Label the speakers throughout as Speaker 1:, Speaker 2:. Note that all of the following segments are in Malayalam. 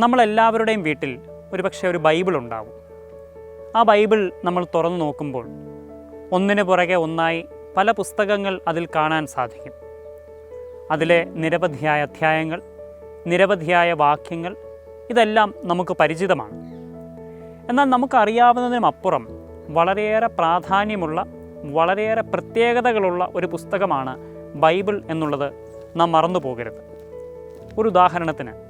Speaker 1: നമ്മളെല്ലാവരുടെയും വീട്ടിൽ ഒരുപക്ഷെ ഒരു ബൈബിൾ ഉണ്ടാവും. ആ ബൈബിൾ നമ്മൾ തുറന്നു നോക്കുമ്പോൾ ഒന്നിനു പുറകെ ഒന്നായി പല പുസ്തകങ്ങൾ അതിൽ കാണാൻ സാധിക്കും. അതിലെ നിരവധിയായ അധ്യായങ്ങൾ നിരവധിയായ വാക്യങ്ങൾ ഇതെല്ലാം നമുക്ക് പരിചിതമാണ്. എന്നാൽ നമുക്കറിയാവുന്നതിനും അപ്പുറം വളരെയേറെ പ്രാധാന്യമുള്ള വളരെയേറെ പ്രത്യേകതകളുള്ള ഒരു പുസ്തകമാണ് ബൈബിൾ എന്നുള്ളത് നാം മറന്നു പോകരുത് ഒരു ഉദാഹരണത്തിന്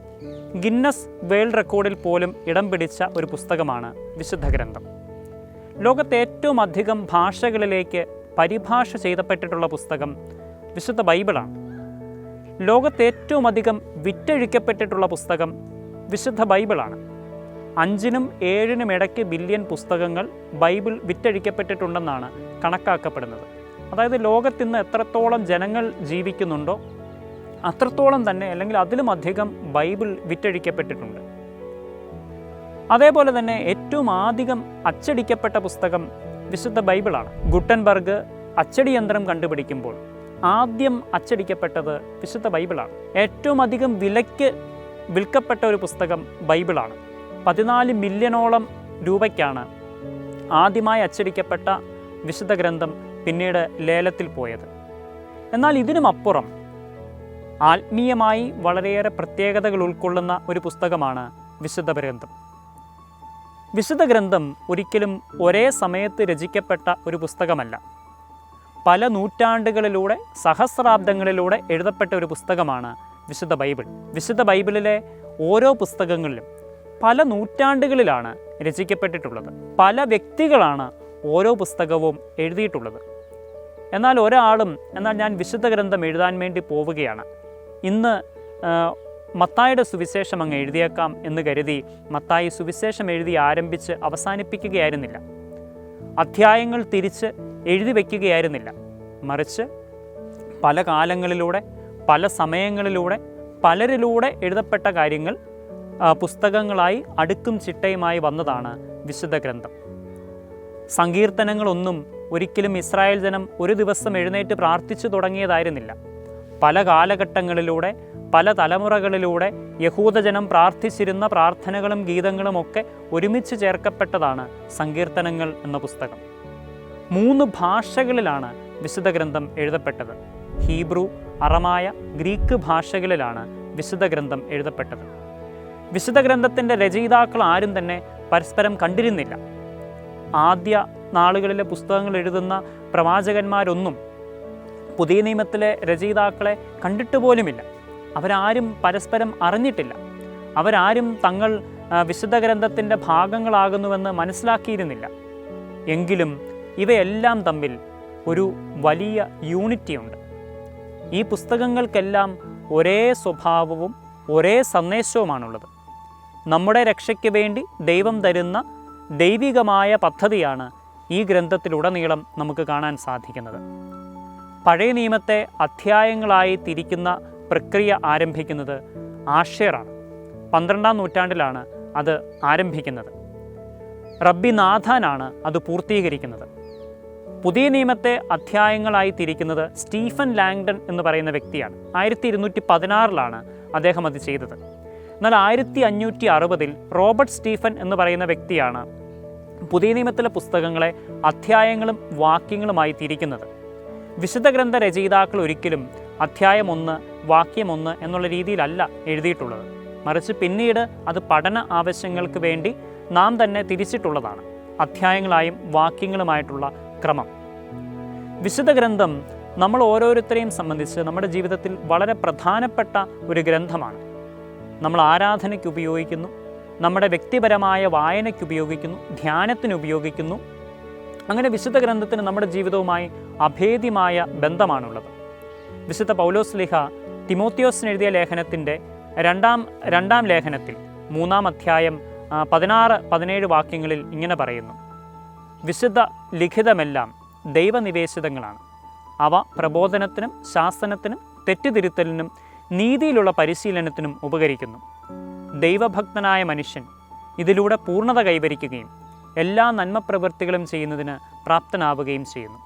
Speaker 1: ഗിന്നസ് വേൾഡ് റെക്കോർഡിൽ പോലും ഇടം പിടിച്ച ഒരു പുസ്തകമാണ് വിശുദ്ധ ഗ്രന്ഥം. ലോകത്തെ ഏറ്റവും അധികം ഭാഷകളിലേക്ക് പരിഭാഷ ചെയ്തപ്പെട്ടിട്ടുള്ള പുസ്തകം വിശുദ്ധ ബൈബിളാണ്. ലോകത്തെ ഏറ്റവും അധികം വിറ്റഴിക്കപ്പെട്ടിട്ടുള്ള പുസ്തകം വിശുദ്ധ ബൈബിളാണ്. അഞ്ചിനും ഏഴിനും ഇടയ്ക്ക് ബില്യൺ പുസ്തകങ്ങൾ ബൈബിൾ വിറ്റഴിക്കപ്പെട്ടിട്ടുണ്ടെന്നാണ് കണക്കാക്കപ്പെടുന്നത്. അതായത് ലോകത്തിന്ന് എത്രത്തോളം ജനങ്ങൾ ജീവിക്കുന്നുണ്ടോ അത്രത്തോളം തന്നെ അല്ലെങ്കിൽ അതിലും അധികം ബൈബിൾ വിറ്റഴിക്കപ്പെട്ടിട്ടുണ്ട്. അതേപോലെ തന്നെ ഏറ്റവും ആധികം അച്ചടിക്കപ്പെട്ട പുസ്തകം വിശുദ്ധ ബൈബിളാണ്. ഗുട്ടൻബർഗ് അച്ചടി യന്ത്രം കണ്ടുപിടിക്കുമ്പോൾ ആദ്യം അച്ചടിക്കപ്പെട്ടത് വിശുദ്ധ ബൈബിളാണ്. ഏറ്റവും അധികം വിലയ്ക്ക് വിൽക്കപ്പെട്ട ഒരു പുസ്തകം ബൈബിളാണ്. പതിനാല് മില്യണോളം രൂപയ്ക്കാണ് ആദ്യമായി അച്ചടിക്കപ്പെട്ട വിശുദ്ധ ഗ്രന്ഥം പിന്നീട് ലേലത്തിൽ പോയത്. എന്നാൽ ഇതിനുമപ്പുറം ആത്മീയമായി വളരെയേറെ പ്രത്യേകതകൾ ഉൾക്കൊള്ളുന്ന ഒരു പുസ്തകമാണ് വിശുദ്ധ ഗ്രന്ഥം. വിശുദ്ധ ഗ്രന്ഥം ഒരിക്കലും ഒരേ സമയത്ത് രചിക്കപ്പെട്ട ഒരു പുസ്തകമല്ല. പല നൂറ്റാണ്ടുകളിലൂടെ സഹസ്രാബ്ദങ്ങളിലൂടെ എഴുതപ്പെട്ട ഒരു പുസ്തകമാണ് വിശുദ്ധ ബൈബിൾ. വിശുദ്ധ ബൈബിളിലെ ഓരോ പുസ്തകങ്ങളിലും പല നൂറ്റാണ്ടുകളിലാണ് രചിക്കപ്പെട്ടിട്ടുള്ളത്. പല വ്യക്തികളാണ് ഓരോ പുസ്തകവും എഴുതിയിട്ടുള്ളത്. എന്നാൽ ഒരാളും എന്നാൽ ഞാൻ വിശുദ്ധ ഗ്രന്ഥം എഴുതാൻ വേണ്ടി പോവുകയാണ്. ഇന്ന് മത്തായുടെ സുവിശേഷം അങ്ങ് എഴുതിയേക്കാം എന്ന് കരുതി മത്തായി സുവിശേഷം എഴുതി ആരംഭിച്ച് അവസാനിപ്പിക്കുകയായിരുന്നില്ല. അധ്യായങ്ങൾ തിരിച്ച് എഴുതി വയ്ക്കുകയായിരുന്നില്ല. മറിച്ച് പല കാലങ്ങളിലൂടെ പല സമയങ്ങളിലൂടെ പലരിലൂടെ എഴുതപ്പെട്ട കാര്യങ്ങൾ പുസ്തകങ്ങളായി അടുക്കും ചിട്ടയുമായി വന്നതാണ് വിശുദ്ധ ഗ്രന്ഥം. സങ്കീർത്തനങ്ങളൊന്നും ഒരിക്കലും ഇസ്രായേൽ ജനം ഒരു ദിവസം എഴുന്നേറ്റ് പ്രാർത്ഥിച്ചു തുടങ്ങിയതായിരുന്നില്ല. പല കാലഘട്ടങ്ങളിലൂടെ പല തലമുറകളിലൂടെ യഹൂദജനം പ്രാർത്ഥിച്ചിരുന്ന പ്രാർത്ഥനകളും ഗീതങ്ങളും ഒക്കെ ഒരുമിച്ച് ചേർക്കപ്പെട്ടതാണ് സങ്കീർത്തനങ്ങൾ എന്ന പുസ്തകം. മൂന്ന് ഭാഷകളിലാണ് വിശുദ്ധ ഗ്രന്ഥം എഴുതപ്പെട്ടത്. ഹീബ്രു അറമായ ഗ്രീക്ക് ഭാഷകളിലാണ് വിശുദ്ധ ഗ്രന്ഥം എഴുതപ്പെട്ടത്. വിശുദ്ധ ഗ്രന്ഥത്തിന്റെ രചയിതാക്കൾ ആരും തന്നെ പരസ്പരം കണ്ടിരുന്നില്ല. ആദ്യ നാളുകളിലെ പുസ്തകങ്ങൾ എഴുതുന്ന പ്രവാചകന്മാരൊന്നും പുതിയ നിയമത്തിലെ രചയിതാക്കളെ കണ്ടിട്ട് പോലുമില്ല. അവരാരും പരസ്പരം അറിഞ്ഞിട്ടില്ല. അവരാരും തങ്ങൾ വിശുദ്ധ ഗ്രന്ഥത്തിന്റെ ഭാഗങ്ങളാകുന്നുവെന്ന് മനസ്സിലാക്കിയിരുന്നില്ല. എങ്കിലും ഇവയെല്ലാം തമ്മിൽ ഒരു വലിയ യൂണിറ്റിയുണ്ട്. ഈ പുസ്തകങ്ങൾക്കെല്ലാം ഒരേ സ്വഭാവവും ഒരേ സന്ദേശവുമാണുള്ളത്. നമ്മുടെ രക്ഷയ്ക്ക് വേണ്ടി ദൈവം തരുന്ന ദൈവികമായ പദ്ധതിയാണ് ഈ ഗ്രന്ഥത്തിലുടനീളം നമുക്ക് കാണാൻ സാധിക്കുന്നത്. പഴയ നിയമത്തെ അധ്യായങ്ങളായി തിരിക്കുന്ന പ്രക്രിയ ആരംഭിക്കുന്നത് ആഷേറാണ്. പന്ത്രണ്ടാം നൂറ്റാണ്ടിലാണ് അത് ആരംഭിക്കുന്നത്. റബ്ബി നാഥാനാണ് അത് പൂർത്തീകരിക്കുന്നത്. പുതിയ നിയമത്തെ അധ്യായങ്ങളായി തിരിക്കുന്നത് സ്റ്റീഫൻ ലാങ്ഡൺ എന്ന് പറയുന്ന വ്യക്തിയാണ്. ആയിരത്തി ഇരുന്നൂറ്റി പതിനാറിലാണ് അദ്ദേഹം അത് ചെയ്തത്. എന്നാൽ ആയിരത്തി അഞ്ഞൂറ്റി അറുപതിൽ റോബർട്ട് സ്റ്റീഫൻ എന്ന് പറയുന്ന വ്യക്തിയാണ് പുതിയ നിയമത്തിലെ പുസ്തകങ്ങളെ അധ്യായങ്ങളും വാക്യങ്ങളുമായി തിരിക്കുന്നത്. വിശുദ്ധ ഗ്രന്ഥ രചയിതാക്കൾ ഒരിക്കലും അധ്യായം ഒന്ന് വാക്യം ഒന്ന് എന്നുള്ള രീതിയിലല്ല എഴുതിയിട്ടുള്ളത്. മറിച്ച് പിന്നീട് അത് പഠന ആവശ്യങ്ങൾക്ക് വേണ്ടി നാം തന്നെ തിരിച്ചിട്ടുള്ളതാണ്. അധ്യായങ്ങളായും വാക്യങ്ങളുമായിട്ടുള്ള ക്രമം. വിശുദ്ധ ഗ്രന്ഥം നമ്മൾ ഓരോരുത്തരെയും സംബന്ധിച്ച് നമ്മുടെ ജീവിതത്തിൽ വളരെ പ്രധാനപ്പെട്ട ഒരു ഗ്രന്ഥമാണ്. നമ്മൾ ആരാധനയ്ക്ക് ഉപയോഗിക്കുന്നു നമ്മുടെ വ്യക്തിപരമായ വായനയ്ക്ക് ഉപയോഗിക്കുന്നു ധ്യാനത്തിന് ഉപയോഗിക്കുന്നു അങ്ങനെ വിശുദ്ധ ഗ്രന്ഥത്തിന് നമ്മുടെ ജീവിതവുമായി അഭേദ്യമായ ബന്ധമാണുള്ളത്. വിശുദ്ധ പൗലോസ് ലിഹ തിമോത്തിയോസിന് എഴുതിയ ലേഖനത്തിന്റെ രണ്ടാം രണ്ടാം ലേഖനത്തിൽ മൂന്നാം അധ്യായം പതിനാറ് പതിനേഴ് വാക്യങ്ങളിൽ ഇങ്ങനെ പറയുന്നു. വിശുദ്ധ ലിഖിതമെല്ലാം ദൈവനിവേശിതങ്ങളാണ്. അവ പ്രബോധനത്തിനും ശാസനത്തിനും തെറ്റുതിരുത്തലിനും നീതിയിലുള്ള പരിശീലനത്തിനും ഉപകരിക്കുന്നു. ദൈവഭക്തനായ മനുഷ്യൻ ഇതിലൂടെ പൂർണത കൈവരിക്കുകയും എല്ലാ നന്മപ്രവൃത്തികളും ചെയ്യുന്നതിന് പ്രാപ്തനാവുകയും ചെയ്യുന്നു.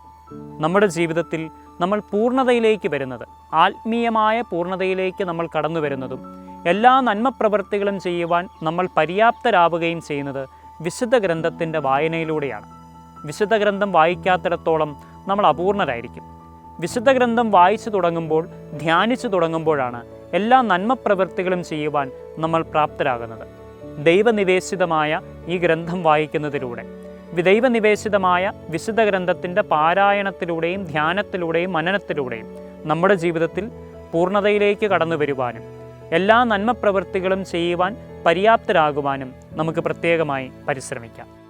Speaker 1: നമ്മുടെ ജീവിതത്തിൽ നമ്മൾ പൂർണതയിലേക്ക് വരുന്നത് ആത്മീയമായ പൂർണതയിലേക്ക് നമ്മൾ കടന്നു വരുന്നതും എല്ലാ നന്മപ്രവൃത്തികളും ചെയ്യുവാൻ നമ്മൾ പര്യാപ്തരാവുകയും ചെയ്യുന്നത് വിശുദ്ധ ഗ്രന്ഥത്തിന്റെ വായനയിലൂടെയാണ്. വിശുദ്ധ ഗ്രന്ഥം വായിക്കാത്തിടത്തോളം നമ്മൾ അപൂർണരായിരിക്കും. വിശുദ്ധ ഗ്രന്ഥം വായിച്ചു തുടങ്ങുമ്പോൾ ധ്യാനിച്ചു തുടങ്ങുമ്പോഴാണ് എല്ലാ നന്മപ്രവൃത്തികളും ചെയ്യുവാൻ നമ്മൾ പ്രാപ്തരാകുന്നത്. ദൈവനിവേശിതമായ ഈ ഗ്രന്ഥം വായിക്കുന്നതിലൂടെ. ദൈവനിവേശിതമായ വിശുദ്ധ ഗ്രന്ഥത്തിന്റെ പാരായണത്തിലൂടെയും ധ്യാനത്തിലൂടെയും മനനത്തിലൂടെയും നമ്മുടെ ജീവിതത്തിൽ പൂർണതയിലേക്ക് കടന്നു വരുവാനും എല്ലാ നന്മപ്രവൃത്തികളും ചെയ്യുവാൻ പര്യാപ്തരാകുവാനും നമുക്ക് പ്രത്യേകമായി പരിശ്രമിക്കാം.